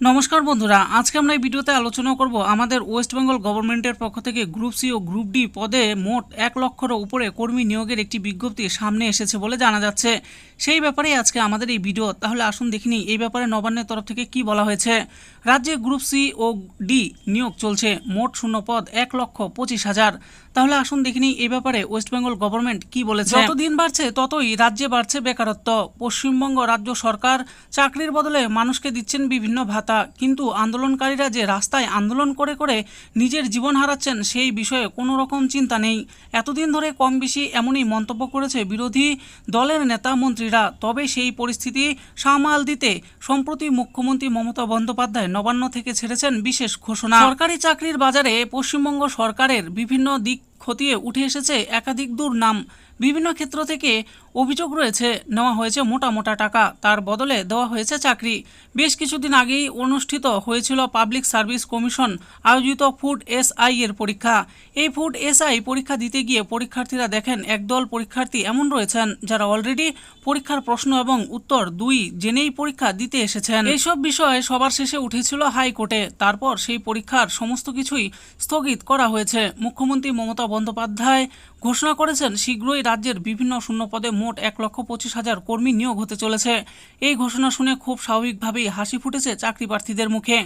নমস্কার বন্ধুরা, আজকে আমরা এই ভিডিওতে আলোচনা করব আমাদের ওয়েস্ট বেঙ্গল গভর্নমেন্টের পক্ষ থেকে গ্রুপ সি ও গ্রুপ ডি পদে মোট এক লক্ষের উপরে কর্মী নিয়োগের একটি বিজ্ঞপ্তি সামনে এসেছে বলে জানা যাচ্ছে। সেই ব্যাপারেই আজকে আমাদের এই ভিডিও। তাহলে আসুন দেখিনি এই ব্যাপারে নবান্নের তরফ থেকে কি বলা হয়েছে। রাজ্যে গ্রুপ সি ও ডি নিয়োগ চলছে, মোট শূন্য পদ এক লক্ষ পঁচিশ হাজার। তাহলে আসুন দেখিনি এই ব্যাপারে ওয়েস্ট বেঙ্গল গভর্নমেন্ট কি বলেছে। যত দিন বাড়ছে, ততই রাজ্যে বাড়ছে বেকারত্ব। পশ্চিমবঙ্গ রাজ্য সরকার চাকরির বদলে মানুষকে দিচ্ছেন বিভিন্ন ভাতা। কিন্তু আন্দোলনকারীরা যে রাস্তায় আন্দোলন করে করে নিজের জীবন হারাচ্ছেন সেই বিষয়ে কোনো রকম চিন্তা নেই। এতদিন ধরে কম বেশি এমনই মন্তব্য করেছে বিরোধী দলের নেতা মন্ত্রীরা। তবে সেই পরিস্থিতি সামাল দিতে সম্প্রতি মুখ্যমন্ত্রী মমতা বন্দ্যোপাধ্যায় নবান্ন থেকে ছেড়েছেন বিশেষ ঘোষণা। সরকারি চাকরির বাজারে পশ্চিমবঙ্গ সরকারের বিভিন্ন দিক খতিয়ে উঠে এসেছে একাধিক দুর্নাম। বিভিন্ন ক্ষেত্র থেকে অভিযোগ রয়েছে, নেওয়া হয়েছে মোটা মোটা টাকা। তার বদলে দেওয়া হয়েছে চাকরি। বেশ কিছুদিন আগেই অনুষ্ঠিত হয়েছিল পাবলিক সার্ভিস কমিশন আয়োজিত ফুড এসআই এর পরীক্ষা। এই ফুড এসআই পরীক্ষা দিতে গিয়ে পরীক্ষার্থীরা দেখেন, একদল পরীক্ষার্থী এমন রয়েছেন যারা অলরেডি পরীক্ষার প্রশ্ন এবং উত্তর দুই জেনেই পরীক্ষা দিতে এসেছেন। এইসব বিষয়ে সবার শেষে উঠেছিল হাইকোর্টে। তারপর সেই পরীক্ষার সমস্ত কিছুই স্থগিত করা হয়েছে। মুখ্যমন্ত্রী মমতা বন্দ্যোপাধ্যায় ঘোষণা করেছেন, শীঘ্রই রাজ্যের বিভিন্ন শূন্য পদে মোট এক লক্ষ পঁচিশ হাজার কর্মী নিয়োগ হতে চলেছে। এই ঘোষণা শুনে খুব স্বাভাবিকভাবেই হাসি ফুটেছে চাকরি প্রার্থীদের মুখে।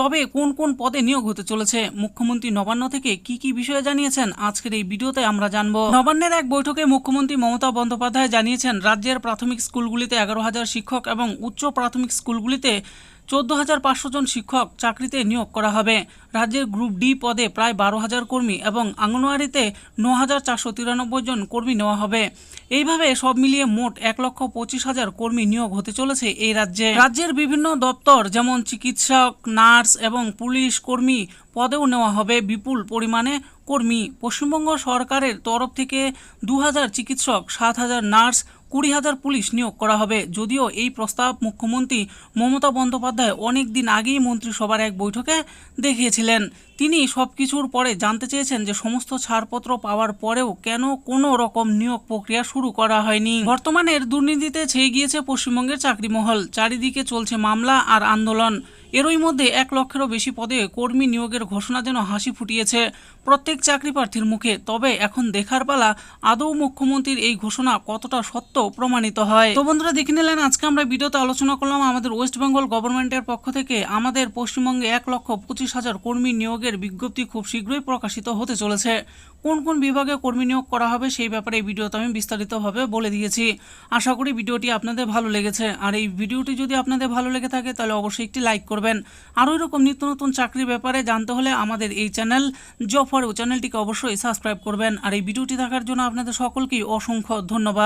তবে কোন কোন পদে নিয়োগ হতে চলেছে, মুখ্যমন্ত্রী নবান্ন থেকে কি কি বিষয়ে জানিয়েছেন, আজকের এই ভিডিওতে আমরা জানব। নবান্নের এক বৈঠকে মুখ্যমন্ত্রী মমতা বন্দ্যোপাধ্যায় জানিয়েছেন, রাজ্যের প্রাথমিক স্কুলগুলিতে এগারো হাজার শিক্ষক এবং উচ্চ প্রাথমিক স্কুলগুলিতে চোদ্দ হাজার পাঁচশো জন শিক্ষক চাকরিতে নিয়োগ করা হবে। রাজ্যের গ্রুপ ডি পদে প্রায় বারো হাজার কর্মী এবং আঙ্গনওয়াড়িতে ন হাজার চারশো তিরানব্বই জন কর্মী নেওয়া হবে। এইভাবে সব মিলিয়ে মোট এক লক্ষ পঁচিশ হাজার কর্মী নিয়োগ হতে চলেছে এই রাজ্যে। রাজ্যের বিভিন্ন দপ্তর যেমন চিকিৎসক, নার্স এবং পুলিশ কর্মী পদেও নেওয়া হবে বিপুল পরিমাণে কর্মী। পশ্চিমবঙ্গ সরকারের তরফ থেকে দু হাজার চিকিৎসক, সাত হাজার নার্স কুড়ি হাজার পুলিশ নিয়োগ করা হবে। যদিও এই প্রস্তাব মুখ্যমন্ত্রী মমতা বন্দ্যোপাধ্যায় অনেক দিন আগেই মন্ত্রিসভার এক বৈঠকে দেখিয়েছিলেন। তিনি সব কিছুর পরে জানতে চেয়েছেন যে সমস্ত ছাড়পত্র পাওয়ার পরেও কেন কোনো রকম নিয়োগ প্রক্রিয়া শুরু করা হয়নি। বর্তমানের দুর্নীতিতে ছেয়ে গিয়েছে পশ্চিমবঙ্গের চাকরি মহল চারিদিকে চলছে মামলা আর আন্দোলন। এরই মধ্যে এক লক্ষেরও বেশি পদে কর্মী নিয়োগের ঘোষণা যেন হাসি ফুটিয়েছে। প্রত্যেক চাকরি প্রার্থীর মুখে, তবে এখন দেখার পালা, আদৌ মুখ্যমন্ত্রীর এই ঘোষণা কতটা সত্য প্রমাণিত হয়? তো বন্ধুরা, দেখে নিলেন, আজকে আমরা ভিডিওতে আলোচনা করলাম আমাদের ওয়েস্ট বেঙ্গল গভর্নমেন্টের পক্ষ থেকে আমাদের পশ্চিমবঙ্গে এক লক্ষ পঁচিশ হাজার কর্মী নিয়োগের বিজ্ঞপ্তি খুব শীঘ্রই প্রকাশিত হতে চলেছে। কোন কোন বিভাগে কর্মী নিয়োগ করা হবে সেই ব্যাপারে এই ভিডিওতে আমি বিস্তারিতভাবে বলে দিয়েছি। আশা করি ভিডিওটি আপনাদের ভালো লেগেছে। আর এই ভিডিওটি যদি আপনাদের ভালো লেগে থাকে, তাহলে অবশ্যই একটি লাইক করবেন। আরও এরকম নিত্য নতুন চাকরির ব্যাপারে জানতে হলে আমাদের এই চ্যানেল জব ফর চ্যানেলটিকে অবশ্যই সাবস্ক্রাইব করবেন। আর এই ভিডিওটি দেখার জন্য আপনাদের সকলকেই অসংখ্য ধন্যবাদ।